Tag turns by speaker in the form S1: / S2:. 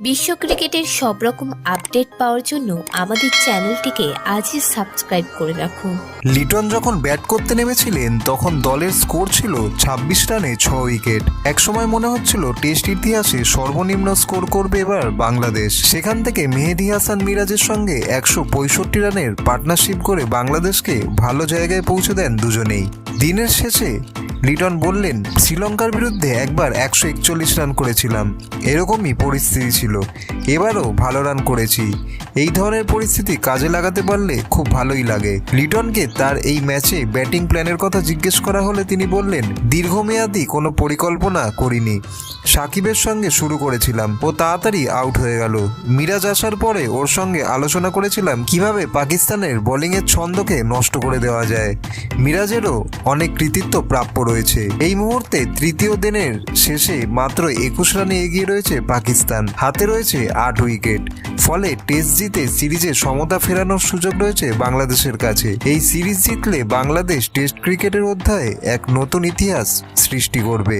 S1: বিশ্ব ক্রিকেটের সব রকম আপডেট পাওয়ার জন্য আমাদের চ্যানেলটিকে আজই সাবস্ক্রাইব করে রাখুন
S2: লিটন যখন ব্যাট করতে নেমেছিলেন, তখন দলের স্কোর ছিল ২৬ রানে ছ উইকেট। একসময় মনে হচ্ছিল টেস্ট ইতিহাসে সর্বনিম্ন স্কোর করবে এবার বাংলাদেশ। সেখান থেকে মেহেদি হাসান মিরাজের সঙ্গে একশো পঁয়ষট্টি রানের পার্টনারশিপ করে বাংলাদেশকে ভালো জায়গায় পৌঁছে দেন দুজনেই। দিনের শেষে লিটন বললেন, শ্রীলঙ্কার বিরুদ্ধে একবার একশো একচল্লিশ রান করেছিলাম। এরকমই পরিস্থিতি ছিল। এবারও ভালো রান করেছি। এই ধরনের পরিস্থিতি কাজে লাগাতে পারলে খুব ভালোই লাগে। লিটনকে তার এই ম্যাচে ব্যাটিং প্ল্যানের কথা জিজ্ঞেস করা হলে তিনি বললেন, দীর্ঘমেয়াদী কোনো পরিকল্পনা করিনি। সাকিবের সঙ্গে শুরু করেছিলাম ও তাড়াতাড়ি আউট হয়ে গেল। মিরাজ আসার পরে ওর সঙ্গে আলোচনা করেছিলাম কীভাবে পাকিস্তানের বোলিংয়ের ছন্দকে নষ্ট করে দেওয়া যায়। মিরাজেরও অনেক কৃতিত্ব প্রাপ্য রয়েছে। এই মুহূর্তে তৃতীয় দিনের শেষে মাত্র একুশ রানে এগিয়ে রয়েছে পাকিস্তান। হাতে রয়েছে আট উইকেট। ফলে টেস্ট জিতে সিরিজে সমতা ফেরানোর সুযোগ রয়েছে বাংলাদেশের কাছে। এই সিরিজ জিতলে বাংলাদেশ টেস্ট ক্রিকেটের অধ্যায়ে এক নতুন ইতিহাস সৃষ্টি করবে।